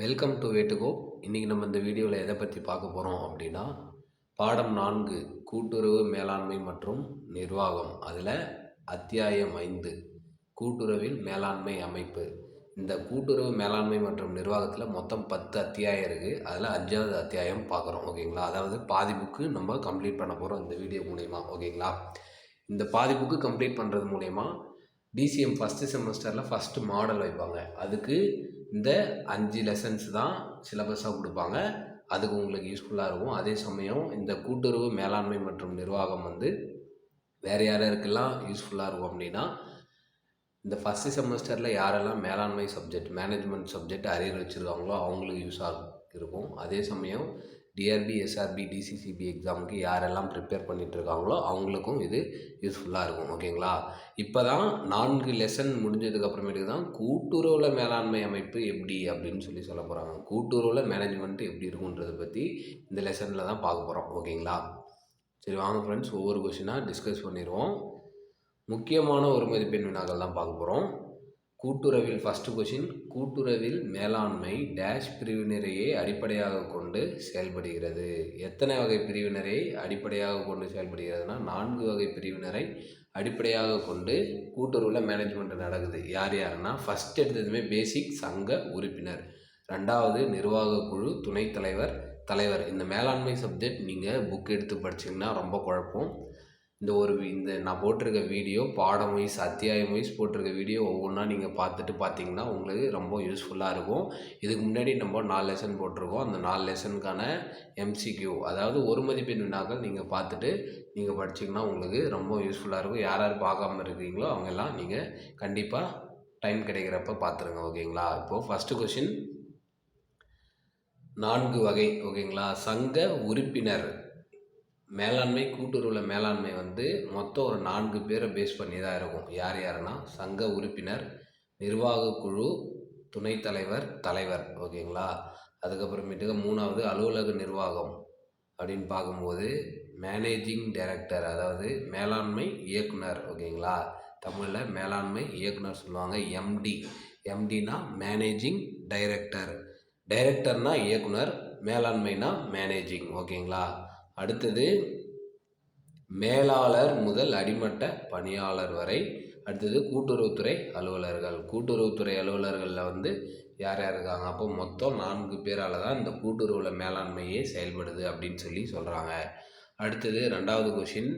Welcome to வேட்டுகோ இன்றைக்கி நம்ம இந்த வீடியோவில் எதை பற்றி பார்க்க போகிறோம் அப்படின்னா பாடம் நான்கு கூட்டுறவு மேலாண்மை மற்றும் நிர்வாகம். அதில் அத்தியாயம் ஐந்து கூட்டுறவில் மேலாண்மை அமைப்பு. இந்த கூட்டுறவு மேலாண்மை மற்றும் நிர்வாகத்தில் மொத்தம் பத்து அத்தியாயம் இருக்குது அதில் அஞ்சாவது அத்தியாயம் பார்க்குறோம் ஓகேங்களா? அதாவது பாதி புக்கு நம்ம கம்ப்ளீட் பண்ண போகிறோம் இந்த வீடியோ மூலயமா ஓகேங்களா? இந்த பாதி புக்கு கம்ப்ளீட் பண்ணுறது மூலயமா டிசிஎம் ஃபஸ்ட்டு செமஸ்டரில் ஃபஸ்ட்டு மாடல் வைப்பாங்க. அதுக்கு இந்த அஞ்சு லெசன்ஸ் தான் சிலபஸாக கொடுப்பாங்க. அதுக்கு உங்களுக்கு யூஸ்ஃபுல்லாக இருக்கும். அதே சமயம் இந்த கூட்டுறவு மேலாண்மை மற்றும் நிர்வாகம் வந்து வேறு யாராருக்கெல்லாம் யூஸ்ஃபுல்லாக இருக்கும் அப்படின்னா இந்த ஃபஸ்ட்டு செமஸ்டரில் யாரெல்லாம் மேலாண்மை சப்ஜெக்ட் மேனேஜ்மெண்ட் சப்ஜெக்ட் அரியர் வச்சுருக்காங்களோ அவங்களுக்கு யூஸாக இருக்கும். அதே சமயம் டிஆர்பி எஸ்ஆர்பி டிசிசிபி எக்ஸாமுக்கு யாரெல்லாம் ப்ரிப்பேர் பண்ணிகிட்ருக்காங்களோ அவங்களுக்கும் இது யூஸ்ஃபுல்லாக இருக்கும் ஓகேங்களா இப்போ தான் நான்கு லெசன் முடிஞ்சதுக்கப்புறமேட்டுக்கு தான் கூட்டுறவில் மேலாண்மை அமைப்பு எப்படி அப்படின்னு சொல்லி சொல்ல போகிறாங்க கூட்டுறவுல மேனேஜ்மெண்ட் எப்படி இருக்குன்றதை பற்றி இந்த லெசனில் தான் பார்க்க போகிறோம் ஓகேங்களா சரி வாங்க ஃப்ரெண்ட்ஸ் ஒவ்வொரு கொஷினாக டிஸ்கஸ் பண்ணிடுவோம். முக்கியமான ஒரு மதிப்பெண் வினாக்கள் தான் பார்க்க போகிறோம் கூட்டுறவில் ஃபஸ்ட்டு கொஷின் கூட்டுறவில் மேலாண்மை டேஷ் பிரிவினரையே அடிப்படையாக கொண்டு செயல்படுகிறது. எத்தனை வகை பிரிவினரை அடிப்படையாக கொண்டு செயல்படுகிறதுனா நான்கு வகை பிரிவினரை அடிப்படையாக கொண்டு கூட்டுறவில் மேனேஜ்மெண்ட் நடக்குது. யார் யாருன்னா ஃபஸ்ட் எடுத்ததுமே பேசிக் சங்க உறுப்பினர். ரெண்டாவது நிர்வாக குழு துணைத் தலைவர் தலைவர். இந்த மேலாண்மை சப்ஜெக்ட் நீங்கள் புக் எடுத்து படிச்சிங்கன்னா ரொம்ப குழப்பம். இந்த ஒரு இந்த நான் போட்டிருக்க வீடியோ பாடம் வைஸ் அத்தியாயம் வைஸ் போட்டிருக்க வீடியோ ஒவ்வொன்றா நீங்கள் பார்த்துட்டு பார்த்தீங்கன்னா உங்களுக்கு ரொம்ப யூஸ்ஃபுல்லாக இருக்கும். இதுக்கு முன்னாடி நம்ம நாலு லெசன் போட்டிருக்கோம். அந்த நாலு லெசனுக்கான எம்சிக்யூ அதாவது ஒரு மதிப்பெண் வினாக்கள் நீங்கள் பார்த்துட்டு நீங்கள் படிச்சிங்கன்னா உங்களுக்கு ரொம்ப யூஸ்ஃபுல்லாக இருக்கும். யார் யார் பார்க்காம இருக்கீங்களோ அவங்கெல்லாம் நீங்கள் கண்டிப்பாக டைம் கிடைக்கிறப்ப பார்த்துருங்க ஓகேங்களா? இப்போது ஃபஸ்ட்டு கொஷின் நான்கு வகை ஓகேங்களா? சங்க உறுப்பினர். மேலாண்மை கூட்டுறவுல மேலாண்மை வந்து மொத்தம் ஒரு நான்கு பேரை பேஸ் பண்ணி தான் இருக்கும். யார் யாருன்னா சங்க உறுப்பினர் நிர்வாக குழு துணைத் தலைவர் தலைவர் ஓகேங்களா? அதுக்கப்புறமேட்டுக்கு மூணாவது அலுவலக நிர்வாகம் அப்படின்னு பார்க்கும்போது மேனேஜிங் டைரக்டர் அதாவது மேலாண்மை இயக்குனர் ஓகேங்களா? தமிழில் மேலாண்மை இயக்குனர் சொல்லுவாங்க எம்டி எம்டினா மேனேஜிங் டைரக்டர் டைரக்டர்னா இயக்குனர் மேலாண்மைனா மேனேஜிங் ஓகேங்களா? அடுத்தது மேலாளர் முதல் அடிமட்ட பணியாளர் வரை. அடுத்தது கூட்டுறவுத்துறை அலுவலர்கள். கூட்டுறவுத்துறை அலுவலர்களில் வந்து யார் யார் இருக்காங்க? அப்போ மொத்தம் நான்கு பேரால் தான் இந்த கூட்டுறவுல மேலாண்மையே செயல்படுது அப்படின்னு சொல்லி சொல்கிறாங்க அடுத்தது ரெண்டாவது கொஷின்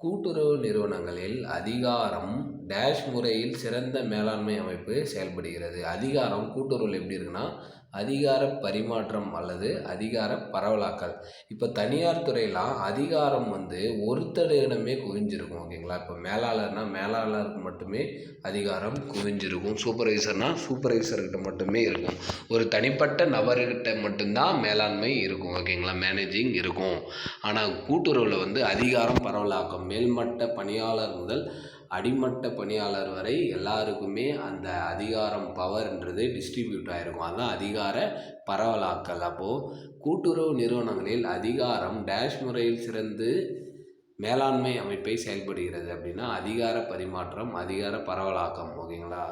கூட்டுறவு நிறுவனங்களில் அதிகாரம் டேஷ் முறையில் சிறந்த மேலாண்மை அமைப்பு செயல்படுகிறது. அதிகாரம் கூட்டுறவில் எப்படி இருக்குன்னா அதிகார பரிமாற்றம் அல்லது அதிகார பரவலாக்கல். இப்போ தனியார் துறையெல்லாம் அதிகாரம் வந்து ஒருத்தரிடமே குவிஞ்சிருக்கும் ஓகேங்களா? இப்போ மேலாளர்னா மேலாளருக்கு மட்டுமே அதிகாரம் குவிஞ்சிருக்கும். சூப்பர்வைசர்னா சூப்பர்வைசர்கிட்ட மட்டுமே இருக்கும். ஒரு தனிப்பட்ட நபர்கிட்ட மட்டும்தான் மேலாண்மை இருக்கும் ஓகேங்களா? மேனேஜிங் இருக்கும். ஆனால் கூட்டுறவில் வந்து அதிகாரம் பரவலாக்கம் மேல்மட்ட பணியாளர் முதல் அடிமட்ட பணியாளர் வரை எல்லாருக்குமே அந்த அதிகாரம் பவர்ன்றது டிஸ்ட்ரிபியூட் ஆகிருக்கும் அதுதான் அதிகார பரவலாக்கல். அப்போது கூட்டுறவு நிறுவனங்களில் அதிகாரம் டேஷ் முறையில் சிறந்து மேலாண்மை அமைப்பை செயல்படுகிறது அப்படின்னா அதிகார பரிமாற்றம் அதிகார பரவலாக்கம் ஓகேங்களா?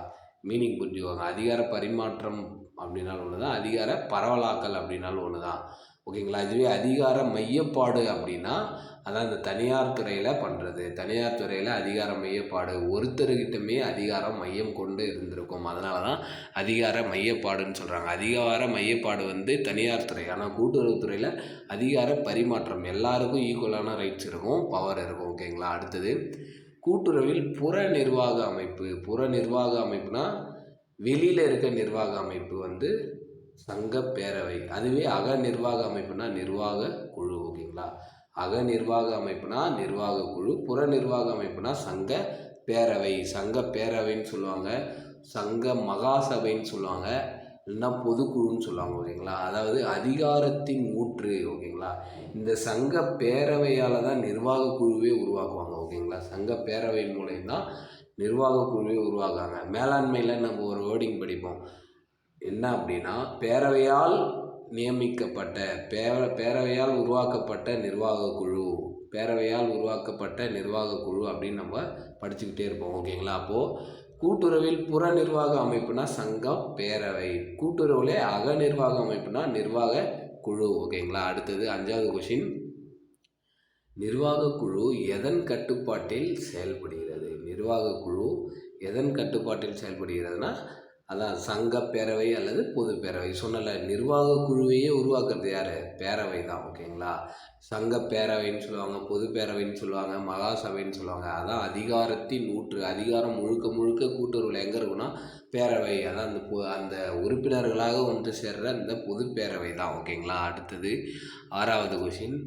மீனிங் புரிஞ்சுக்கோங்க. அதிகார பரிமாற்றம் அப்படின்னாலும் ஒன்று தான் அதிகார பரவலாக்கல் அப்படின்னாலும் ஒன்று தான் ஓகேங்களா? இதுவே அதிகார மையப்பாடு அப்படின்னா அதான் இந்த தனியார் துறையில் பண்ணுறது தனியார் துறையில் அதிகார மையப்பாடு. ஒருத்தர்கிட்டமே அதிகாரம் மையம் கொண்டு இருந்திருக்கும். அதனால தான் அதிகார மையப்பாடுன்னு சொல்கிறாங்க அதிகார மையப்பாடு வந்து தனியார் துறை. ஆனால் கூட்டுறவுத்துறையில் அதிகார பரிமாற்றம். எல்லாருக்கும் ஈக்குவலான ரைட்ஸ் இருக்கும் பவர் இருக்கும். ஓகேங்களா? அடுத்தது கூட்டுறவில் புற நிர்வாக அமைப்பு. புற நிர்வாக அமைப்புனா வெளியில் இருக்க நிர்வாக அமைப்பு வந்து சங்க பேரவை. அதுவே அக நிர்வாக அமைப்புனா நிர்வாக குழு ஓகேங்களா? அக நிர்வாக அமைப்புனா நிர்வாக குழு புற நிர்வாக அமைப்புனா சங்க பேரவை. சங்க பேரவைன்னு சொல்லுவாங்க. சங்க மகாசபைன்னு சொல்லுவாங்க. இல்லைன்னா பொதுக்குழுன்னு சொல்லுவாங்க ஓகேங்களா? அதாவது அதிகாரத்தின் ஊற்று ஓகேங்களா? இந்த சங்க பேரவையால் தான் நிர்வாக குழுவே உருவாக்குவாங்க ஓகேங்களா? சங்க பேரவை மூலயம் தான் நிர்வாக குழுவே உருவாக்குவாங்க. மேலாண்மையில் நம்ம ஒரு வேர்டிங் படிப்போம். என்ன அப்படின்னா பேரவையால் நியமிக்கப்பட்ட பேர பேரவையால் உருவாக்கப்பட்ட நிர்வாக குழு. பேரவையால் உருவாக்கப்பட்ட நிர்வாக குழு அப்படின்னு நம்ம படிச்சுக்கிட்டே இருப்போம் ஓகேங்களா? அப்போது கூட்டுறவில் புற நிர்வாக அமைப்புனா சங்கம் பேரவை. கூட்டுறவுல அக நிர்வாக அமைப்புனா நிர்வாக குழு ஓகேங்களா? அடுத்தது அஞ்சாவது கொஷின் நிர்வாக குழு எதன் கட்டுப்பாட்டில் செயல்படுகிறது? நிர்வாக குழு எதன் கட்டுப்பாட்டில் செயல்படுகிறதுனா அதான் சங்க பேரவை அல்லது பொது பேரவை. சொன்னல நிர்வாக குழுவையே உருவாக்குறது யார்? பேரவை தான் ஓகேங்களா? சங்க பேரவைன்னு சொல்லுவாங்க பொது பேரவைன்னு சொல்லுவாங்க மகாசபைன்னு சொல்லுவாங்க. அதான் அதிகாரத்தின் ஊற்று அதிகாரம் முழுக்க முழுக்க கூட்டுறவுல எங்கே இருக்குன்னா பேரவை. அதான் அந்த பொ- அந்த உறுப்பினர்களாக ஒன்று சேர்ற இந்த பொது பேரவை தான் ஓகேங்களா? அடுத்தது ஆறாவது கொஷின்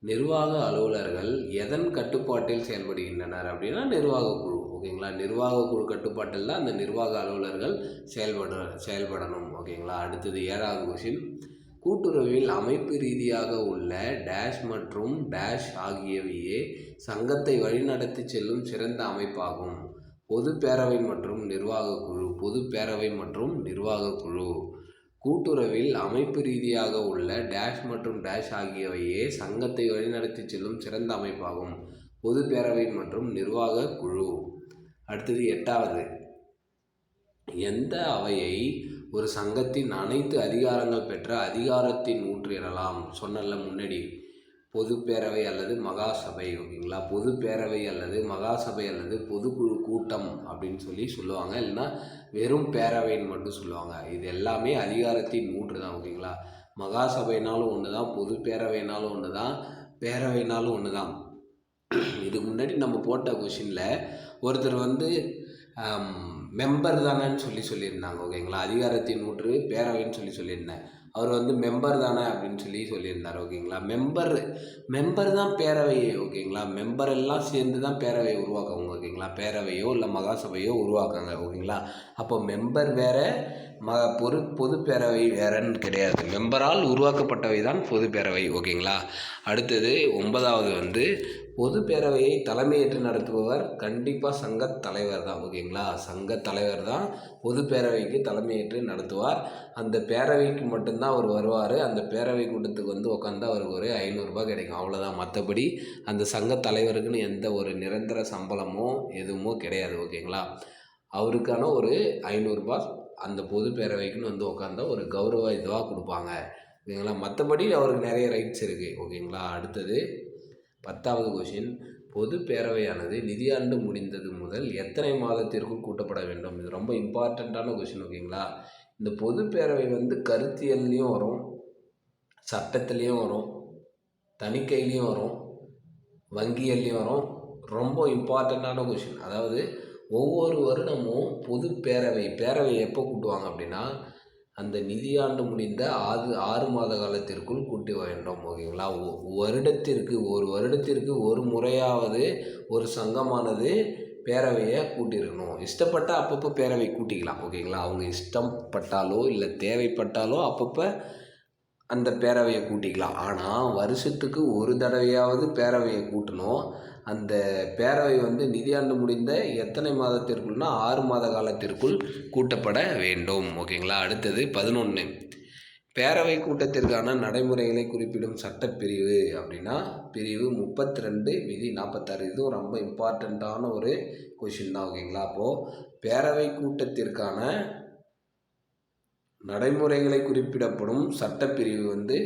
நிர்வாக அலுவலர்கள் எதன் கட்டுப்பாட்டில் செயல்படுகின்றனர் அப்படின்னா நிர்வாக குழு. ஓகேங்களா? நிர்வாக குழு கட்டுப்பாட்டில் தான் அந்த நிர்வாக அலுவலர்கள் செயல்பட செயல்படணும் ஓகேங்களா? அடுத்தது ஏழாவது கொஷின் கூட்டுறவில் அமைப்பு ரீதியாக உள்ள டேஷ் மற்றும் டேஷ் ஆகியவையே சங்கத்தை வழிநடத்தி செல்லும் சிறந்த அமைப்பாகும். பொது பேரவை மற்றும் நிர்வாக குழு பொது பேரவை மற்றும் நிர்வாக குழு. கூட்டுறவில் அமைப்பு ரீதியாக உள்ள டேஷ் மற்றும் டேஷ் ஆகியவையே சங்கத்தை வழிநடத்தி செல்லும் சிறந்த அமைப்பாகும். பொது பேரவை மற்றும் நிர்வாக குழு. அடுத்தது எட்டாவது. எந்த அவையை ஒரு சங்கத்தின் அனைத்து அதிகாரங்கள் பெற்ற அதிகாரத்தின் ஊற்று எனலாம்? சொன்னல முன்னாடி. பொதுப்பேரவை அல்லது மகாசபை ஓகேங்களா? பொதுப்பேரவை அல்லது மகாசபை அல்லது பொதுக்குழு கூட்டம் அப்படின்னு சொல்லி சொல்லுவாங்க. இல்லைன்னா வெறும் பேரவைன்னு மட்டும் சொல்லுவாங்க. இது எல்லாமே அதிகாரத்தின் ஊற்று தான் ஓகேங்களா? மகாசபைனாலும் ஒன்று தான் பொதுப்பேரவைனாலும் ஒன்று தான் பேரவைனாலும் ஒன்று தான் இதுக்கு முன்னாடி நம்ம போட்ட கொஷினில் ஒருத்தர் வந்து மெம்பர் தானேன்னு சொல்லி சொல்லியிருந்தாங்க ஓகேங்களா? அதிகாரத்தின் ஊற்று பேரவைன்னு சொல்லி சொல்லியிருந்தேன். அவர் வந்து மெம்பர் தானே அப்படின்னு சொல்லி சொல்லியிருந்தார் ஓகேங்களா? மெம்பர் மெம்பர் தான் பேரவையே ஓகேங்களா? மெம்பர் எல்லாம் சேர்ந்து தான் பேரவையை உருவாக்குவாங்க ஓகேங்களா? பேரவையோ இல்லை மகாசபையோ உருவாக்குங்க ஓகேங்களா? அப்போ மெம்பர் வேறு ம பொது பொது பேரவை வேறன்னு கிடையாது. மெம்பரால் உருவாக்கப்பட்டவை தான் பொது பேரவை ஓகேங்களா? அடுத்தது ஒன்பதாவது வந்து பொது பேரவையை தலைமையேற்று நடத்துபவர் கண்டிப்பாக சங்க தலைவர் தான் ஓகேங்களா? சங்க தலைவர் தான் பொது பேரவைக்கு தலைமையேற்று நடத்துவார். அந்த பேரவைக்கு மட்டும்தான் அவர் வருவார். அந்த பேரவை கூட்டத்துக்கு வந்து உட்காந்தா அவருக்கு ஒரு ஐநூறுரூபா கிடைக்கும். அவ்வளோதான் மற்றபடி அந்த சங்க தலைவருக்குன்னு எந்த ஒரு நிரந்தர சம்பளமோ எதுவுமோ கிடையாது ஓகேங்களா? அவருக்கான ஒரு ஐநூறுரூபா அந்த பொது பேரவைக்குன்னு வந்து உட்காந்தா ஒரு கௌரவ இதுவாக கொடுப்பாங்க. ஓகேங்களா? மற்றபடி அவருக்கு நிறைய ரைட்ஸ் இருக்குது ஓகேங்களா? அடுத்தது பத்தாவது கொஷின் பொது பேரவையானது நிதியாண்டு முடிந்தது முதல் எத்தனை மாதத்திற்குள் கூட்டப்பட வேண்டும்? இது ரொம்ப இம்பார்ட்டண்ட்டான கொஷின் ஓகேங்களா? இந்த பொது பேரவை வந்து கருத்தியல்லையும் வரும் சட்டத்துலேயும் வரும் தணிக்கையிலையும் வரும் வங்கியல்லையும் வரும். ரொம்ப இம்பார்ட்டண்ட்டான கொஷின். அதாவது ஒவ்வொரு வருடமும் பொது பேரவை பேரவை எப்போ கூட்டுவாங்க அப்படின்னா அந்த நிதியாண்டு முடிந்த ஆறு ஆறு மாத காலத்திற்குள் கூட்டி வேண்டும் ஓகேங்களா? ஒ- வருடத்திற்கு ஒரு வருடத்திற்கு ஒரு முறையாவது ஒரு சங்கமானது பேரவையை கூட்டியிருக்கணும் இஷ்டப்பட்டால் அப்பப்போ பேரவை கூட்டிக்கலாம் ஓகேங்களா? அவங்க இஷ்டப்பட்டாலோ இல்லை தேவைப்பட்டாலோ அப்பப்போ அந்த பேரவையை கூட்டிக்கலாம். ஆனால் வருஷத்துக்கு ஒரு தடவையாவது பேரவையை கூட்டணும். அந்த பேரவை வந்து நிதியாண்டு முடிந்த எத்தனை மாதத்திற்குள்னா ஆறு மாத காலத்திற்குள் கூட்டப்பட வேண்டும். ஓகேங்களா? அடுத்தது பதினொன்று பேரவை கூட்டத்திற்கான நடைமுறைகளை குறிப்பிடும் சட்டப்பிரிவு அப்படின்னா பிரிவு முப்பத்தி ரெண்டு விதி நாற்பத்தாறு இதுவும் ரொம்ப இம்பார்ட்டண்ட்டான ஒரு கொஷின் தான். ஓகேங்களா? அப்போது பேரவை கூட்டத்திற்கான நடைமுறைகளை குறிப்பிடப்படும் சட்டப்பிரிவு வந்து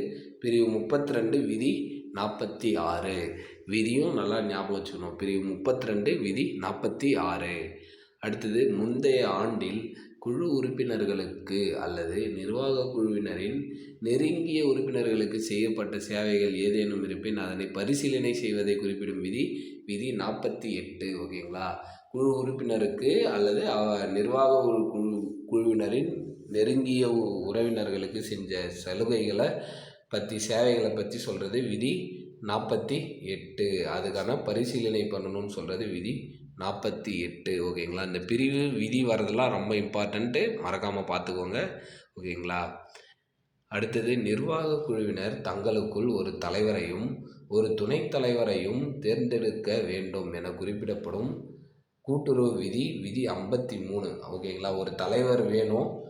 பிரிவு முப்பத்தி ரெண்டு விதி நாற்பத்தி ஆறு. விதியும் நல்லா ஞாபகம் வச்சுக்கணும். பிரிவு முப்பத்தி ரெண்டு விதி நாற்பத்தி ஆறு. அடுத்தது முந்தைய ஆண்டில் குழு உறுப்பினர்களுக்கு அல்லது நிர்வாக குழுவினரின் நெருங்கிய உறுப்பினர்களுக்கு செய்யப்பட்ட சேவைகள் ஏதேனும் இருப்பின் அதனை பரிசீலனை செய்வதை குறிப்பிடும் விதி விதி நாற்பத்தி எட்டு ஓகேங்களா? குழு உறுப்பினருக்கு அல்லது அவ- நிர்வாக குழு குழுவினரின் நெருங்கிய உ- உறவினர்களுக்கு செஞ்ச சலுகைகளை பற்றி சேவைகளை பற்றி சொல்கிறது விதி நாற்பத்தி எட்டு. அதுக்கான பரிசீலனை பண்ணணும்னு சொல்கிறது விதி நாற்பத்தி எட்டு ஓகேங்களா? இந்த பிரிவு விதி வரதெல்லாம் ரொம்ப இம்பார்ட்டண்ட்டு மறக்காமல் பார்த்துக்கோங்க ஓகேங்களா? அடுத்தது நிர்வாக குழுவினர் தங்களுக்குள் ஒரு தலைவரையும் ஒரு துணைத் தலைவரையும் தேர்ந்தெடுக்க வேண்டும் என குறிப்பிடப்படும் கூட்டுறவு விதி விதி ஐம்பத்தி மூணு ஓகேங்களா? ஒரு தலைவர் வேணும்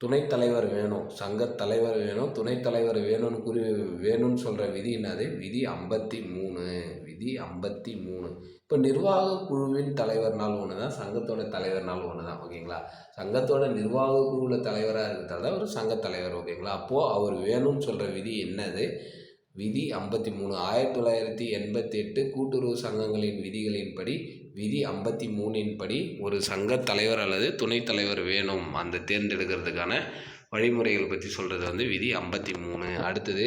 துணைத் தலைவர் வேணும் சங்கத் தலைவர் வேணும் துணைத் தலைவர் வேணும்னு குறி வேணும்னு சொல்கிற விதி என்னது? விதி ஐம்பத்தி மூணு விதி விதி ஐம்பத்தி மூணு. இப்போ நிர்வாக குழுவின் தலைவர்னால் ஒன்று தான் சங்கத்தோட தலைவர்னால் ஒன்று தான் ஓகேங்களா? சங்கத்தோட நிர்வாக குழுவில் தலைவராக இருக்கிறதால தான் ஒரு சங்கத் தலைவர் ஓகேங்களா? அப்போது அவர் வேணும்னு சொல்கிற விதி என்னது? விதி ஐம்பத்தி மூணு ஆயிரத்தி தொள்ளாயிரத்தி எண்பத்தி எட்டு கூட்டுறவு சங்கங்களின் விதிகளின்படி விதி ஐம்பத்தி மூணின் படி ஒரு சங்கத் தலைவர் அல்லது துணைத் தலைவர் வேணும். அந்த தேர்ந்தெடுக்கிறதுக்கான வழிமுறைகள் பற்றி சொல்கிறது வந்து விதி ஐம்பத்தி மூணு அடுத்தது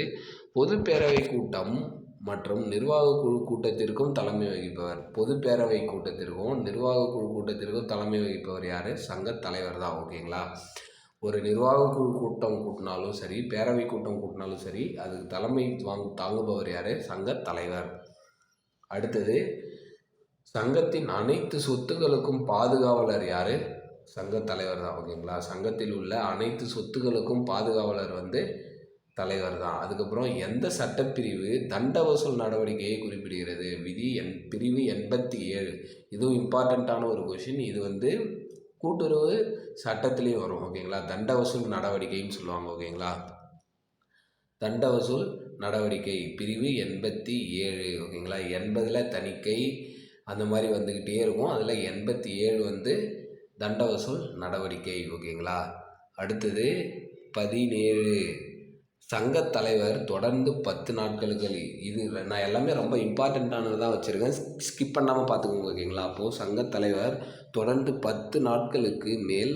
பொதுப்பேரவை கூட்டம் மற்றும் நிர்வாக குழு கூட்டத்திற்கும் தலைமை வகிப்பவர். பொதுப்பேரவை கூட்டத்திற்கும் நிர்வாக குழு கூட்டத்திற்கும் தலைமை வகிப்பவர் யார்? சங்கத் தலைவர் தான். ஓகேங்களா? ஒரு நிர்வாக குழு கூட்டம் கூட்டினாலும் சரி பேரவை கூட்டம் கூட்டினாலும் சரி அதுக்கு தலைமை வாங் தாங்குபவர் யார்? சங்கத் தலைவர். அடுத்தது சங்கத்தின் அனைத்து சொத்துகளுக்கும் பாதுகாவலர் யார்? சங்கத் தலைவர் தான் ஓகேங்களா? சங்கத்தில் உள்ள அனைத்து சொத்துகளுக்கும் பாதுகாவலர் வந்து தலைவர் தான். அதுக்கப்புறம் எந்த சட்டப்பிரிவு தண்ட வசூல் நடவடிக்கையை குறிப்பிடுகிறது? விதி என் பிரிவு எண்பத்தி ஏழு. இதுவும் இம்பார்ட்டண்ட்டான ஒரு கொஷின் இது வந்து கூட்டுறவு சட்டத்திலையும் வரும் ஓகேங்களா? தண்ட வசூல் நடவடிக்கைன்னு சொல்லுவாங்க ஓகேங்களா? தண்ட வசூல் நடவடிக்கை பிரிவு எண்பத்தி ஏழு ஓகேங்களா? எண்பதில் தணிக்கை அந்த மாதிரி வந்துக்கிட்டே இருக்கும். அதில் எண்பத்தி ஏழு வந்து தண்ட வசூல் நடவடிக்கை ஓகேங்களா? அடுத்தது பதினேழு. சங்கத் தலைவர் தொடர்ந்து பத்து நாட்களுக்கு இது நான் எல்லாமே ரொம்ப இம்பார்ட்டண்ட்டானது தான் வச்சுருக்கேன். ஸ்கிப் பண்ணாமல் பார்த்துக்கோங்க ஓகேங்களா? அப்போது சங்கத் தலைவர் தொடர்ந்து பத்து நாட்களுக்கு மேல்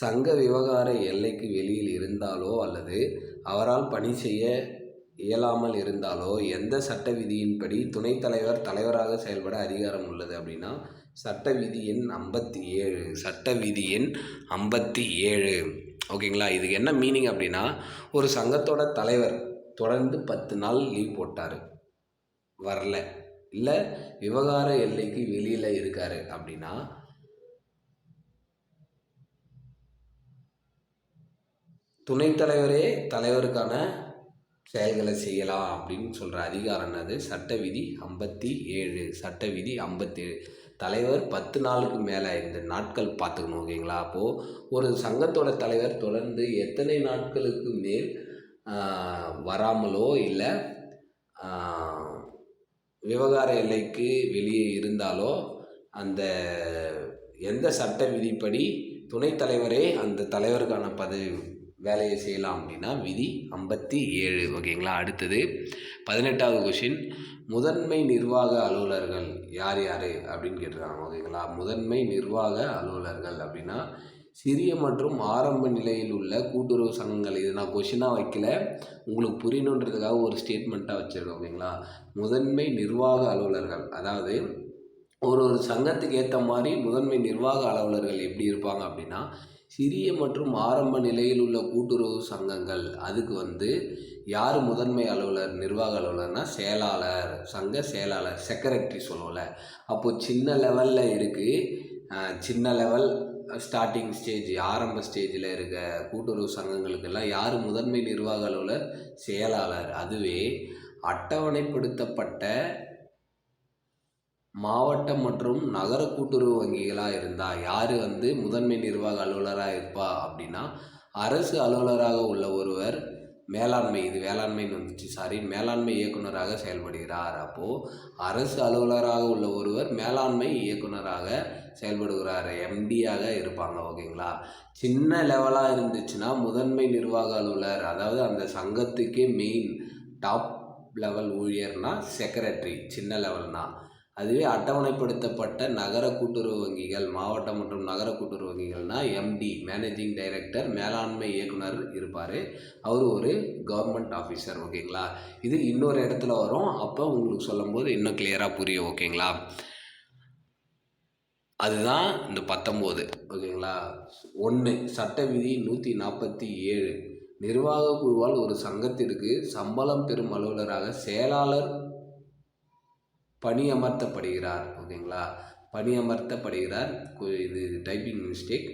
சங்க விவகார எல்லைக்கு வெளியில் இருந்தாலோ அல்லது அவரால் பணி செய்ய இயலாமல் இருந்தாலோ எந்த சட்ட விதியின்படி துணைத் தலைவர் தலைவராக செயல்பட அதிகாரம் உள்ளது அப்படின்னா சட்ட விதி எண் ஐம்பத்தி ஏழு. சட்ட விதி எண் ஐம்பத்தி ஏழு. ஓகேங்களா? இதுக்கு என்ன மீனிங் அப்படின்னா ஒரு சங்கத்தோட தலைவர் தொடர்ந்து பத்து நாள் லீவ் போட்டார். வரல. இல்லை விவகார எல்லைக்கு வெளியில் இருக்கார் அப்படின்னா துணைத் தலைவரே தலைவருக்கான செயல்களை செய்யலாம் அப்படின்னு சொல்கிற அதிகாரம் என்னது? சட்ட விதி ஐம்பத்தி ஏழு. சட்ட விதி ஐம்பத்தேழு. தலைவர் பத்து நாளுக்கு மேலே இந்த நாட்கள் பார்த்துக்கணும் ஓகேங்களா? அப்போது ஒரு சங்கத்தோட தலைவர் தொடர்ந்து எத்தனை நாட்களுக்கு மேல் வராமலோ இல்லை விவகார எல்லைக்கு வெளியே இருந்தாலோ அந்த எந்த சட்ட விதிப்படி துணைத் தலைவரே அந்த தலைவருக்கான பதவி வேலையை செய்யலாம் அப்படின்னா விதி ஐம்பத்தி ஏழு ஓகேங்களா? அடுத்தது பதினெட்டாவது கொஷின் முதன்மை நிர்வாக அலுவலர்கள் யார் யார் அப்படின்னு கேட்டிருக்காங்க ஓகேங்களா? முதன்மை நிர்வாக அலுவலர்கள் அப்படின்னா சிறிய மற்றும் ஆரம்ப நிலையில் உள்ள கூட்டுறவு சங்கங்கள். இது நான் கொஷினாக வைக்கல. உங்களுக்கு புரியணுன்றதுக்காக ஒரு ஸ்டேட்மெண்ட்டாக வச்சுருக்கேன் ஓகேங்களா? முதன்மை நிர்வாக அலுவலர்கள் அதாவது ஒரு ஒரு சங்கத்துக்கு ஏற்ற மாதிரி முதன்மை நிர்வாக அலுவலர்கள் எப்படி இருப்பாங்க அப்படின்னா சிறிய மற்றும் ஆரம்ப நிலையில் உள்ள கூட்டுறவு சங்கங்கள். அதுக்கு வந்து யார் முதன்மை அலுவலர் நிர்வாக அலுவலர்னா செயலாளர் சங்க செயலாளர் செக்ரட்டரி சொல்லுவோம்ல. அப்போது சின்ன லெவலில் இருக்குது சின்ன லெவல் ஸ்டார்டிங் ஸ்டேஜ் ஆரம்ப ஸ்டேஜில் இருக்க கூட்டுறவு சங்கங்களுக்கெல்லாம் யார் முதன்மை நிர்வாக அலுவலர் செயலாளர்? அதுவே அட்டவணைப்படுத்தப்பட்ட மாவட்ட மற்றும் நகர கூட்டுறவு வங்கிகளாக இருந்தால் யார் வந்து முதன்மை நிர்வாக அலுவலராக இருப்பா அப்படின்னா அரசு அலுவலராக உள்ள ஒருவர் மேலாண்மை இது வேளாண்மைன்னு வந்துச்சு சாரி மேலாண்மை இயக்குனராக செயல்படுகிறார். அப்போது அரசு அலுவலராக உள்ள ஒருவர் மேலாண்மை இயக்குனராக செயல்படுகிறார். எம்டியாக இருப்பாங்க ஓகேங்களா? சின்ன லெவலாக இருந்துச்சுன்னா முதன்மை நிர்வாக அலுவலர் அதாவது அந்த சங்கத்துக்கே மெயின் டாப் லெவல் ஊழியர்னால் செக்ரட்டரி சின்ன லெவல்னால் அதுவே அட்டவணைப்படுத்தப்பட்ட நகர கூட்டுறவு வங்கிகள் மாவட்ட மற்றும் நகர கூட்டுறவு வங்கிகள்னா எம்டி மேனேஜிங் டைரக்டர் மேலாண்மை இயக்குனர் இருப்பார். அவர் ஒரு கவர்மெண்ட் ஆஃபீஸர் ஓகேங்களா? இது இன்னொரு இடத்துல வரும். அப்போ உங்களுக்கு சொல்லும்போது இன்னும் கிளியராக புரியும் ஓகேங்களா? அதுதான் இந்த பத்தொம்போது ஓகேங்களா? ஒன்று சட்ட விதி நூற்றி நாற்பத்தி ஏழு. நிர்வாக குழுவால் ஒரு சங்கத்திற்கு சம்பளம் பெறும் அலுவலராக செயலாளர் பணியமர்த்தப்படுகிறார் ஓகேங்களா பணியமர்த்தப்படுகிறார் இது டைப்பிங் மிஸ்டேக்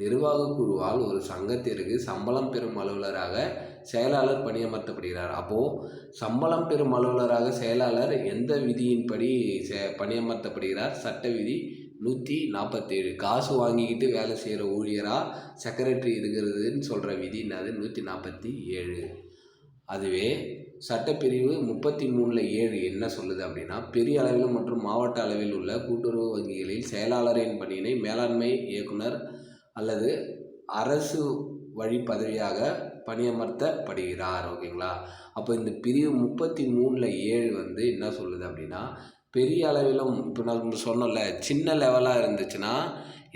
நிர்வாக குழுவால் ஒரு சங்கத்திற்கு சம்பளம் பெறும் அலுவலராக செயலாளர் பணியமர்த்தப்படுகிறார். அப்போது சம்பளம் பெறும் அலுவலராக செயலாளர் எந்த விதியின்படி செ பணியமர்த்தப்படுகிறார்? சட்ட விதி நூற்றி நாற்பத்தேழு காசு வாங்கிக்கிட்டு வேலை செய்கிற ஊழியராக செக்ரட்டரி இருக்கிறதுன்னு சொல்கிற விதின்னு அது நூற்றி நாற்பத்தி ஏழு அதுவே சட்டப்பிரிவு முப்பத்தி மூணில் ஏழு என்ன சொல்லுது அப்படின்னா பெரிய அளவில் மற்றும் மாவட்ட அளவில் உள்ள கூட்டுறவு வங்கிகளில் செயலாளரின் பணியினை மேலாண்மை இயக்குனர் அல்லது அரசு வழி பதவியாக பணியமர்த்தப்படுகிறார். ஓகேங்களா? அப்போ இந்த பிரிவு முப்பத்தி மூணில் ஏழு வந்து என்ன சொல்லுது அப்படின்னா பெரிய அளவிலும் இப்போ நான் சொன்னோம்ல சின்ன லெவலாக இருந்துச்சுன்னா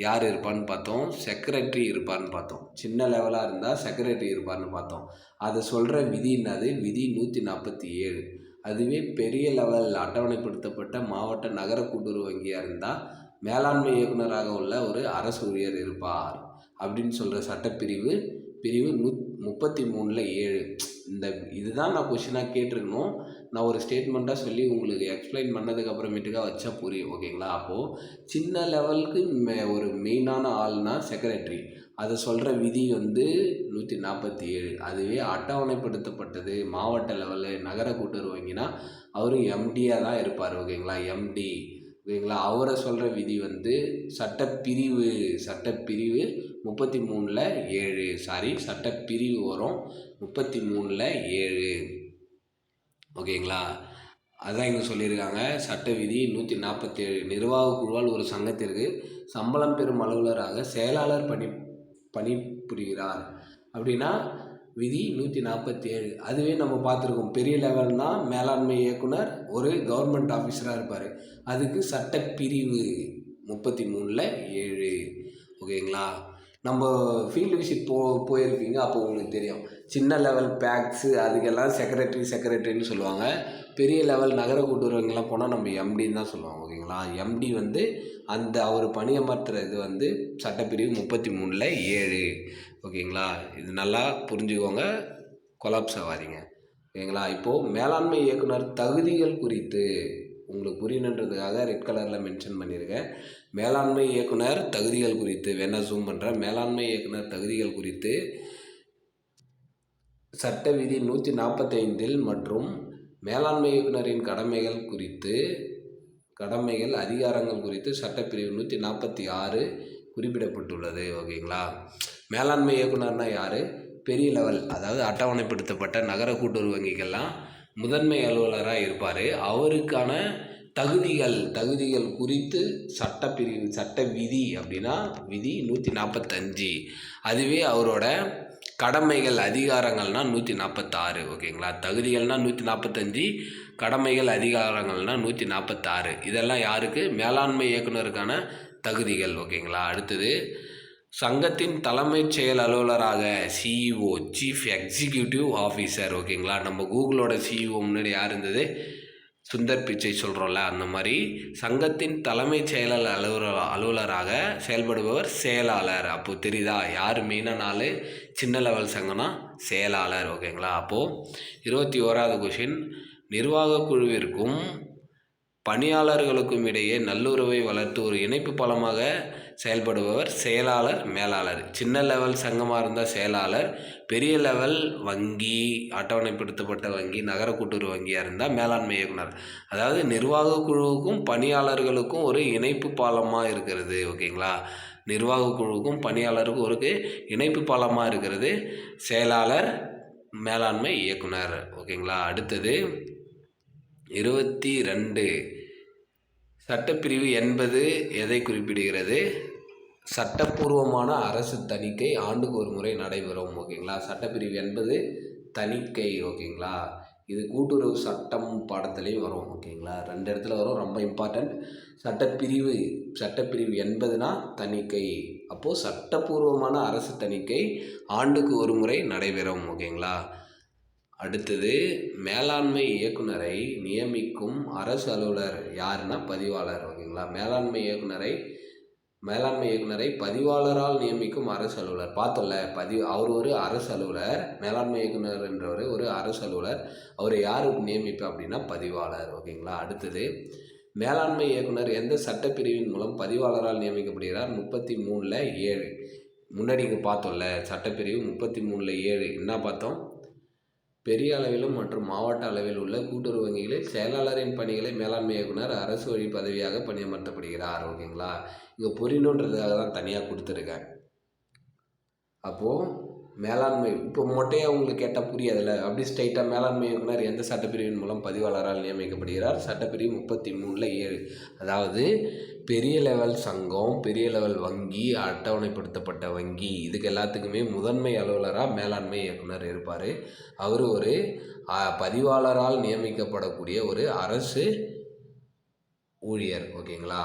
யார் இருப்பான்னு பார்த்தோம் செக்ரட்டரி இருப்பார்னு பார்த்தோம். சின்ன லெவலாக இருந்தால் செக்ரட்டரி இருப்பார்னு பார்த்தோம். அதை சொல்கிற விதி என்னது? விதி நூற்றி நாற்பத்தி ஏழு. அதுவே பெரிய லெவல் அட்டவணைப்படுத்தப்பட்ட மாவட்ட நகர கூட்டுறவு வங்கியாக இருந்தால் மேலாண்மை இயக்குனராக உள்ள ஒரு அரசு ஊழியர் இருப்பார் அப்படின்னு சொல்கிற சட்டப்பிரிவு பிரிவு நூ முப்பத்தி மூணில் ஏழு. இந்த இதுதான் நான் கொஷினாக கேட்டிருக்கணும். நான் ஒரு ஸ்டேட்மெண்ட்டாக சொல்லி உங்களுக்கு எக்ஸ்பிளைன் பண்ணதுக்கு அப்புறமேட்டுக்கா வச்சா புரியும் ஓகேங்களா அப்போது சின்ன லெவலுக்கு மே ஒரு மெயினான ஆள்னா செக்ரட்டரி அதை சொல்கிற விதி வந்து நூற்றி நாற்பத்தி ஏழு. அதுவே அட்டவணைப்படுத்தப்பட்டது மாவட்ட லெவலு நகர கூட்டுறவு வங்கினா அவர் எம்டியாக தான் இருப்பார் ஓகேங்களா எம்டி ஓகேங்களா அவரை சொல்கிற விதி வந்து சட்டப்பிரிவு சட்டப்பிரிவு முப்பத்தி மூணில் ஏழு. சாரி சட்டப்பிரிவு வரும் முப்பத்தி மூணில் ஏழு. ஓகேங்களா? அதுதான் இங்கே சொல்லியிருக்காங்க. சட்ட விதி நூற்றி நாற்பத்தேழு நிர்வாக குழுவால் ஒரு சங்கத்திற்கு சம்பளம் பெறும் அலுவலராக செயலாளர் பணி பணிபுரிகிறார். அப்படின்னா விதி நூற்றி நாற்பத்தி ஏழு அதுவே நம்ம பார்த்துருக்கோம். பெரிய லெவல்னால் மேலாண்மை இயக்குனர் ஒரு கவர்மெண்ட் ஆஃபீஸராக இருப்பார். அதுக்கு சட்டப்பிரிவு முப்பத்தி மூணில் ஏழு. ஓகேங்களா? நம்ம ஃபீல்டு விசிட் போ போயிருக்கீங்க அப்போ உங்களுக்கு தெரியும். சின்ன லெவல் பேக்ஸு அதுக்கெல்லாம் செக்ரட்டரி செக்ரட்டரின்னு சொல்லுவாங்க. பெரிய லெவல் நகர கூட்டுறவங்கெல்லாம் போனால் நம்ம எம்டின்னு தான் சொல்லுவாங்க ஓகேங்களா? எம்டி வந்து அந்த அவர் பணியமர்த்துற இது வந்து சட்டப்பிரிவு முப்பத்தி மூணில் ஏழு ஓகேங்களா? இது நல்லா புரிஞ்சுக்கோங்க கொலாப்ஸ் ஆகாதீங்க ஓகேங்களா? இப்போது மேலாண்மை இயக்குனர் தகுதிகள் குறித்து உங்களுக்கு புரியணுன்றதுக்காக ரெட் கலரில் மென்ஷன் பண்ணியிருக்கேன். மேலாண்மை இயக்குனர் தகுதிகள் குறித்து வேணால் ஜூம் பண்ணுறேன் மேலாண்மை இயக்குனர் தகுதிகள் குறித்து சட்ட விதி நூற்றி நாற்பத்தைந்தில் மற்றும் மேலாண்மை இயக்குனரின் கடமைகள் குறித்து கடமைகள் அதிகாரங்கள் குறித்து சட்டப்பிரிவு நூற்றி நாற்பத்தி ஆறு குறிப்பிடப்பட்டுள்ளது. ஓகேங்களா? மேலாண்மை இயக்குனர்னால் யார்? பெரிய லெவல் அதாவது அட்டவணைப்படுத்தப்பட்ட நகர கூட்டுறவு வங்கிகள்லாம் முதன்மை அலுவலராக இருப்பார். அவருக்கான தகுதிகள் தகுதிகள் குறித்து சட்டப்பிரிவு சட்ட விதி அப்படின்னா விதி நூற்றி நாற்பத்தஞ்சு அதுவே அவரோட கடமைகள் அதிகாரங்கள்னால் நூற்றி நாற்பத்தாறு ஓகேங்களா? தகுதிகள்னால் நூற்றி நாற்பத்தஞ்சு கடமைகள் அதிகாரங்கள்னால் நூற்றி நாற்பத்தாறு இதெல்லாம் யாருக்கு? மேலாண்மை இயக்குனருக்கான தகுதிகள் ஓகேங்களா? அடுத்தது சங்கத்தின் தலைமைச் செயல் அலுவலராக சிஇஓ சீஃப் எக்ஸிக்யூட்டிவ் ஆஃபீஸர் ஓகேங்களா? நம்ம கூகுளோட சிஇஓ முன்னாடி யார் இருந்தது? சுந்தர் பிச்சை சொல்கிறோம்ல அந்த மாதிரி. சங்கத்தின் தலைமைச் செயலர் அலுவலர் அலுவலராக செயல்படுபவர் செயலாளர். அப்போது தெரியுதா? யார் மெயினான நாள் சின்ன லெவல் சங்கம்னா செயலாளர் ஓகேங்களா? அப்போது இருபத்தி ஓராவது கொஷின் நிர்வாக குழுவிற்கும் பணியாளர்களுக்கும் இடையே நல்லுறவை வளர்த்து ஒரு இணைப்பு பாலமாக செயல்படுபவர் செயலாளர் மேலாளர். சின்ன லெவல் சங்கமாக இருந்தால் செயலாளர் பெரிய லெவல் வங்கி அட்டவணைப்படுத்தப்பட்ட வங்கி நகர கூட்டுறவு வங்கியாக இருந்தால் மேலாண்மை இயக்குனர். அதாவது நிர்வாக குழுவுக்கும் பணியாளர்களுக்கும் ஒரு இணைப்பு பாலமாக இருக்கிறது ஓகேங்களா? நிர்வாக குழுவுக்கும் பணியாளருக்கும் ஒரு இணைப்பு பாலமாக இருக்கிறது செயலாளர் மேலாண்மை இயக்குனர் ஓகேங்களா? அடுத்தது இருபத்தி ரெண்டு சட்டப்பிரிவு எண்பது எதை குறிப்பிடுகிறது? சட்டப்பூர்வமான அரசு தணிக்கை ஆண்டுக்கு ஒரு முறை நடைபெறும் ஓகேங்களா? சட்டப்பிரிவு எண்பது தணிக்கை ஓகேங்களா? இது கூட்டுறவு சட்டம் பாடத்துலேயும் வரும் ஓகேங்களா? ரெண்டு இடத்துல வரும் ரொம்ப இம்பார்ட்டண்ட் சட்டப்பிரிவு சட்டப்பிரிவு எண்பதுனா தணிக்கை. அப்போது சட்டப்பூர்வமான அரசு தணிக்கை ஆண்டுக்கு ஒரு முறை நடைபெறும் ஓகேங்களா? அடுத்தது மேலாண்மை இயக்குனரை நியமிக்கும் அரசு அலுவலர் யாருன்னா பதிவாளர் ஓகேங்களா? மேலாண்மை இயக்குனரை மேலாண்மை இயக்குனரை பதிவாளரால் நியமிக்கும் அரசு அலுவலர். பார்த்தோம்ல பதிவு அவர் ஒரு அரசு அலுவலர் மேலாண்மை இயக்குனர் என்றவர் ஒரு அரசு அலுவலர். அவரை யார் நியமிப்பு அப்படின்னா பதிவாளர் ஓகேங்களா? அடுத்தது மேலாண்மை இயக்குனர் எந்த சட்டப்பிரிவின் மூலம் பதிவாளரால் நியமிக்கப்படுகிறார்? முப்பத்தி மூணில் ஏழு. முன்னாடி இங்கே பார்த்தோம்ல சட்டப்பிரிவு முப்பத்தி மூணில் ஏழு. என்ன பார்த்தோம்? பெரிய அளவிலும் மற்றும் மாவட்ட அளவில் உள்ள கூட்டுறவு வங்கிகளில் செயலாளரின் பணிகளை மேலாண்மை இயக்குனர் அரசு வழி பதவியாக பணியமர்த்தப்படுகிறார். ஓகேங்களா? இங்கே புரியணுன்றதுக்காக தான் தனியாக கொடுத்துருக்கேன். அப்போது மேலாண்மை. இப்போ மொட்டையாக உங்களுக்கு கேட்டால் புரியாதுல்ல? அப்படி ஸ்ட்ரைட்டாக மேலாண்மை இயக்குனர் எந்த சட்டப்பிரிவின் மூலம் பதிவாளரால் நியமிக்கப்படுகிறார்? சட்டப்பிரிவு முப்பத்தி மூணில் ஏழு. அதாவது பெரிய லெவல் சங்கம் பெரிய லெவல் வங்கி அட்டவணைப்படுத்தப்பட்ட வங்கி இதுக்கு எல்லாத்துக்குமே முதன்மை அலுவலராக மேலாண்மை இயக்குனர் இருப்பார். அவர் ஒரு பதிவாளரால் நியமிக்கப்படக்கூடிய ஒரு அரசு ஊழியர் ஓகேங்களா?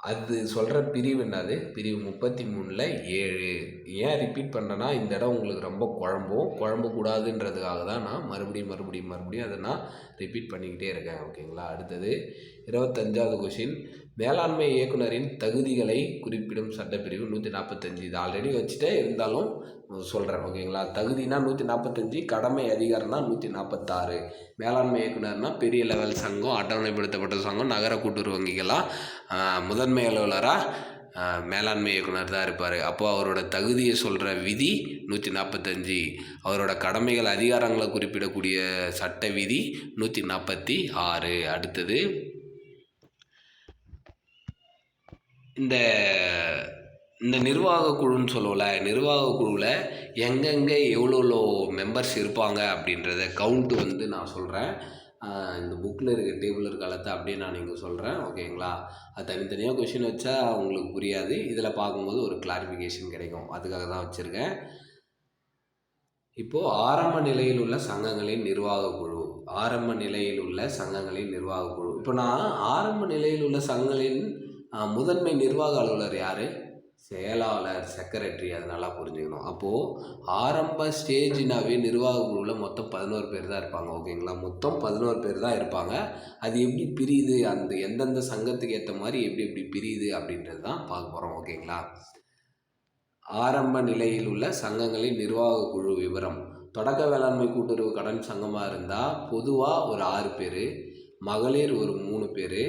அது சொல்கிற பிரிவு என்னது? பிரிவு முப்பத்தி மூணில் ஏழு. ஏன் ரிப்பீட் பண்ணேன்னா இந்த இடம் உங்களுக்கு ரொம்ப குழம்பும் குழம்பக்கூடாதுன்றதுக்காக தான் நான் மறுபடியும் மறுபடியும் மறுபடியும் அதை நான் ரிப்பீட் பண்ணிக்கிட்டே இருக்கேன். ஓகேங்களா? அடுத்தது இருபத்தஞ்சாவது கொஷின் மேலாண்மை இயக்குனரின் தகுதிகளை குறிப்பிடும் சட்டப்பிரிவு நூற்றி நாற்பத்தஞ்சு இது ஆல்ரெடி வச்சுட்டே இருந்தாலும் சொல்கிறேன் ஓகேங்களா? தகுதினா நூற்றி நாற்பத்தஞ்சு கடமை அதிகாரம்னா நூற்றி நாற்பத்தாறு மேலாண்மை இயக்குனர்னா பெரிய லெவல் சங்கம் அட்டவணைப்படுத்தப்பட்ட சங்கம் நகர கூட்டுறவு வங்கிகளாக முதன்மை அலுவலராக மேலாண்மை இயக்குனர் தான் இருப்பார். அப்போது அவரோட தகுதியை சொல்கிற விதி நூற்றி நாற்பத்தஞ்சு அவரோட கடமைகள் அதிகாரங்களை குறிப்பிடக்கூடிய சட்ட விதி நூற்றி நாற்பத்தி ஆறு. அடுத்தது இந்த இந்த நிர்வாக குழுன்னு சொல்லுவோம்ல நிர்வாக குழுவில் எங்கெங்கே எவ்வளோ எவ்வளோ மெம்பர்ஸ் இருப்பாங்க அப்படின்றத கவுண்ட் வந்து நான் சொல்கிறேன் இந்த புக்கில் இருக்க டேபிள் இருக்காலத்தை அப்படியே நான் இங்கே சொல்கிறேன் ஓகேங்களா அது தனித்தனியாக கொஷின் வச்சா உங்களுக்கு புரியாது. இதில் பார்க்கும்போது ஒரு கிளாரிஃபிகேஷன் கிடைக்கும். அதுக்காக தான் வச்சுருக்கேன். இப்போது ஆரம்ப நிலையில் உள்ள சங்கங்களின் நிர்வாக குழு ஆரம்ப நிலையில் உள்ள சங்கங்களின் நிர்வாக குழு. இப்போ நான் ஆரம்ப நிலையில் உள்ள சங்கங்களின் முதன்மை நிர்வாக அலுவலர் யார்? செயலாளர் செக்ரட்டரி அது நல்லா புரிஞ்சுக்கணும். அப்போது ஆரம்ப ஸ்டேஜினாவே நிர்வாக குழுவில் மொத்தம் பதினோரு பேர் தான் இருப்பாங்க ஓகேங்களா? மொத்தம் பதினோரு பேர் தான் இருப்பாங்க. அது எப்படி பிரியுது? அந்த எந்தெந்த சங்கத்துக்கு ஏற்ற மாதிரி எப்படி எப்படி பிரியுது அப்படின்றது தான் பார்க்க போகிறோம் ஓகேங்களா? ஆரம்ப நிலையில் உள்ள சங்கங்களின் நிர்வாக குழு விவரம். தொடக்க வேளாண்மை கூட்டுறவு கடன் சங்கமாக இருந்தால் பொதுவாக ஒரு ஆறு பேர் மகளிர் ஒரு மூணு பேர்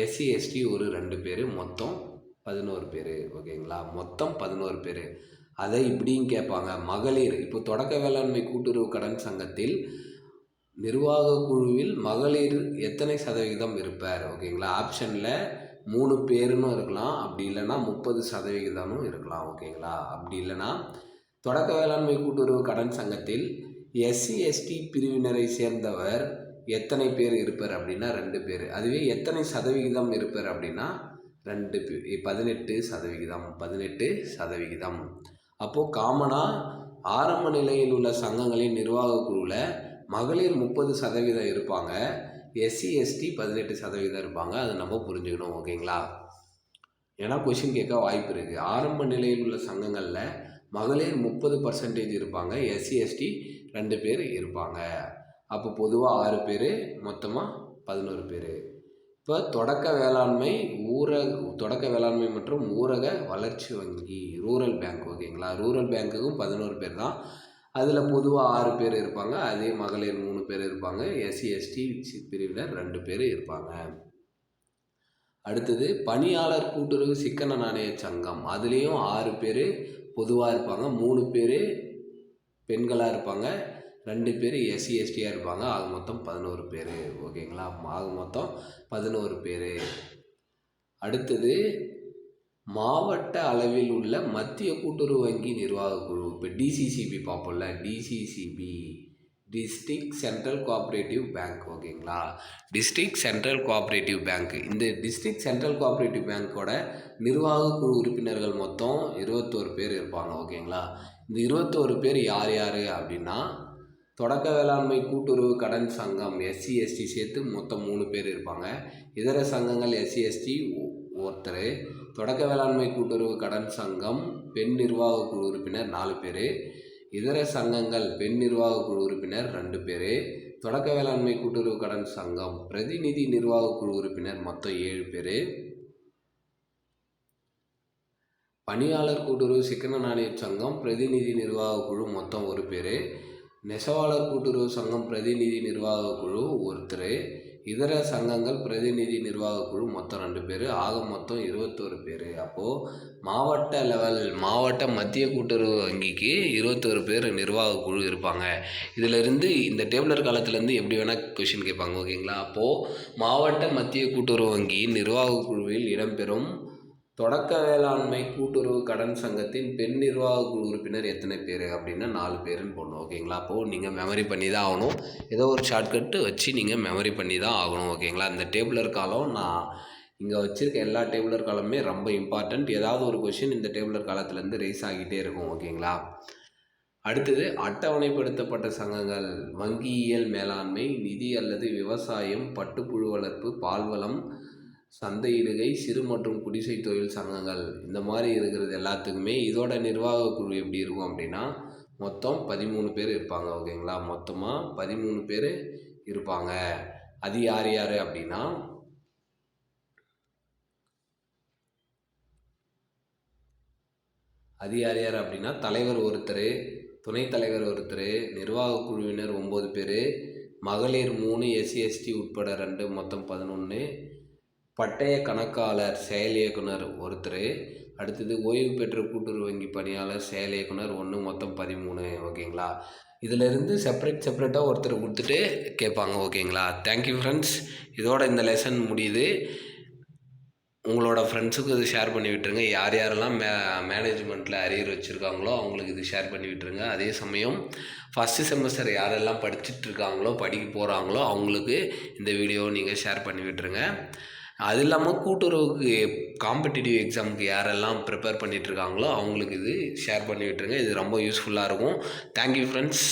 எஸ்சி எஸ்டி ஒரு ரெண்டு பேர் மொத்தம் பதினோரு பேர் ஓகேங்களா? மொத்தம் பதினோரு பேர். அதை இப்படியும் கேட்பாங்க. மகளிர் இப்போ தொடக்க வேளாண்மை கூட்டுறவு கடன் சங்கத்தில் நிர்வாக குழுவில் மகளிர் எத்தனை சதவிகிதம் இருப்பார் ஓகேங்களா? ஆப்ஷனில் மூணு பேருன்னு இருக்கலாம். அப்படி இல்லைன்னா முப்பது சதவிகிதமும் இருக்கலாம் ஓகேங்களா? அப்படி இல்லைன்னா தொடக்க வேளாண்மை கூட்டுறவு கடன் சங்கத்தில் எஸ்சி எஸ்டி பிரிவினரை சேர்ந்தவர் எத்தனை பேர் இருப்பார் அப்படின்னா ரெண்டு பேர். அதுவே எத்தனை சதவிகிதம் இருப்பார் அப்படின்னா ரெண்டு பேர் பதினெட்டு சதவிகிதம் பதினெட்டு சதவிகிதம். அப்போது காமனாக ஆரம்ப நிலையில் உள்ள சங்கங்களின் நிர்வாக குழுவில் மகளிர் முப்பது சதவீதம் இருப்பாங்க. எஸ்சி எஸ்டி பதினெட்டு சதவீதம் இருப்பாங்க. அதை நம்ம புரிஞ்சுக்கணும் ஓகேங்களா? ஏன்னா கொஷின் கேட்க வாய்ப்பு இருக்குது ஆரம்ப நிலையில் உள்ள சங்கங்களில் மகளிர் முப்பது பர்சன்டேஜ் இருப்பாங்க. எஸ்சி எஸ்டி ரெண்டு பேர் இருப்பாங்க. அப்போ பொதுவாக ஆறு பேர் மொத்தமாக பதினோரு பேர். இப்போ தொடக்க வேளாண்மை ஊரக தொடக்க வேளாண்மை மற்றும் ஊரக வளர்ச்சி வங்கி ரூரல் பேங்க் ஓகேங்களா? ரூரல் பேங்க்குக்கும் பதினோரு பேர் தான். அதில் பொதுவாக ஆறு பேர் இருப்பாங்க. அதே மகளிர் மூணு பேர் இருப்பாங்க. எஸ்சி எஸ்டி பிரிவினர் ரெண்டு பேர் இருப்பாங்க. அடுத்தது பணியாளர் கூட்டுறவு சிக்கன நாணய சங்கம். அதுலேயும் ஆறு பேர் பொதுவாக இருப்பாங்க. மூணு பேர் பெண்களாக இருப்பாங்க. ரெண்டு பேர் எஸ்சி எஸ்டியாக இருப்பாங்க. ஆக மொத்தம் பதினோரு பேர். ஓகேங்களா ஆக மொத்தம் பதினோரு பேர். அடுத்தது மாவட்ட அளவில் உள்ள மத்திய கூட்டுறவு வங்கி நிர்வாக குழு. இப்போ DCCB பார்ப்போம்ல. DCCB district central cooperative bank ஓகேங்களா டிஸ்ட்ரிக்ட் சென்ட்ரல் கோஆப்ரேட்டிவ் பேங்க் இந்த டிஸ்ட்ரிக்ட் சென்ட்ரல் கோஆப்ரேட்டிவ் பேங்க்கோட நிர்வாக குழு உறுப்பினர்கள் மொத்தம் இருபத்தோரு பேர் இருப்பாங்க. ஓகேங்களா இந்த இருபத்தோரு பேர் யார் யார் அப்படின்னா தொடக்க வேளாண்மை கூட்டுறவு கடன் சங்கம் எஸ்சி எஸ்டி சேர்த்து மொத்தம் மூணு பேர் இருப்பாங்க. இதர சங்கங்கள் எஸ்சி எஸ்டி ஒருத்தர். தொடக்க வேளாண்மை கூட்டுறவு கடன் சங்கம் பெண் நிர்வாக குழு உறுப்பினர் நாலு பேர். இதர சங்கங்கள் பெண் நிர்வாக குழு உறுப்பினர் ரெண்டு பேர். தொடக்க வேளாண்மை கூட்டுறவு கடன் சங்கம் பிரதிநிதி நிர்வாக குழு உறுப்பினர் மொத்தம் ஏழு பேர். பணியாளர் கூட்டுறவு சிக்கன நாணய சங்கம் பிரதிநிதி நிர்வாக குழு மொத்தம் ஒரு பேர். நெசவாளர் கூட்டுறவு சங்கம் பிரதிநிதி நிர்வாக குழு ஒருத்தர் இதர சங்கங்கள் பிரதிநிதி நிர்வாக குழு மொத்தம் ரெண்டு பேர் ஆக மொத்தம் இருபத்தோரு பேர். அப்போது மாவட்ட லெவல் மாவட்ட மத்திய கூட்டுறவு வங்கிக்கு இருபத்தோரு பேர் நிர்வாக குழு இருப்பாங்க. இதிலிருந்து இந்த டேபிளர் காலத்துலேருந்து எப்படி வேணால் கொஷின் கேட்பாங்க ஓகேங்களா அப்போது மாவட்ட மத்திய கூட்டுறவு வங்கியின் நிர்வாக குழுவில் இடம்பெறும் தொடக்க வேளாண்மை கூட்டுறவு கடன் சங்கத்தின் பெண் நிர்வாக குழு உறுப்பினர் எத்தனை பேர் அப்படின்னா நாலு பேருன்னு போடணும் ஓகேங்களா? அப்போது நீங்கள் மெமரி பண்ணி தான் ஆகணும். ஏதோ ஒரு ஷார்ட்கட்டு வச்சு நீங்கள் மெமரி பண்ணி தான் ஆகணும் ஓகேங்களா? இந்த டேபிளர் காலம் நான் இங்கே வச்சுருக்க எல்லா டேபிளர் காலமே ரொம்ப இம்பார்ட்டண்ட் ஏதாவது ஒரு கொஷின் இந்த டேபிளர் காலத்துலேருந்து ரைஸ் ஆகிட்டே இருக்கும் ஓகேங்களா? அடுத்தது அட்டவணைப்படுத்தப்பட்ட சங்கங்கள் வங்கியியல் மேலாண்மை நிதி அல்லது விவசாயம் பட்டுப்புழு வளர்ப்பு பால்வளம் சந்தையிடுகை சிறு மற்றும் குடிசை தொழில் சங்கங்கள். இந்த மாதிரி இருக்கிறது எல்லாத்துக்குமே இதோட நிர்வாக குழு எப்படி இருக்கும் அப்படின்னா மொத்தம் பதிமூணு பேர் இருப்பாங்க ஓகேங்களா? மொத்தமாக பதிமூணு பேர் இருப்பாங்க. அது யார் யார் அப்படின்னா அது யார் யார் அப்படின்னா தலைவர் ஒருத்தர் துணைத் தலைவர் ஒருத்தர் நிர்வாக குழுவினர் ஒம்பது பேர் மகளிர் மூணு எஸ்சி எஸ்டி உட்பட ரெண்டு மொத்தம் பதினொன்று பட்டய கணக்காளர் செயல் இயக்குனர் ஒருத்தர் அடுத்தது ஓய்வு பெற்ற கூட்டுறவு வங்கி பணியாளர் செயல் இயக்குனர் ஒன்று மொத்தம் பதிமூணு ஓகேங்களா? இதிலிருந்து செப்பரேட் செப்பரேட்டாக ஒருத்தர் கொடுத்துட்டு கேட்பாங்க ஓகேங்களா? தேங்க்யூ ஃப்ரெண்ட்ஸ் இதோட இந்த லெசன் முடியுது. உங்களோட ஃப்ரெண்ட்ஸுக்கு இது ஷேர் பண்ணி விட்டுருங்க. யார் யாரெல்லாம் மே மேனேஜ்மெண்ட்டில் அரியர் வச்சுருக்காங்களோ அவங்களுக்கு இது ஷேர் பண்ணி விட்டுருங்க. அதே சமயம் ஃபஸ்ட்டு செமஸ்டர் யாரெல்லாம் படிச்சுட்டு இருக்காங்களோ படிக்க போகிறாங்களோ அவங்களுக்கு இந்த வீடியோவை நீங்கள் ஷேர் பண்ணி விட்டுருங்க. அது இல்லாமல் கூட்டுறவுக்கு காம்படிட்டிவ் எக்ஸாமுக்கு யாரெல்லாம் ப்ரிப்பேர் பண்ணிகிட்ருக்காங்களோ அவங்களுக்கு இது ஷேர் பண்ணி விட்டுருங்க. இது ரொம்ப யூஸ்ஃபுல்லாக இருக்கும். Thank you friends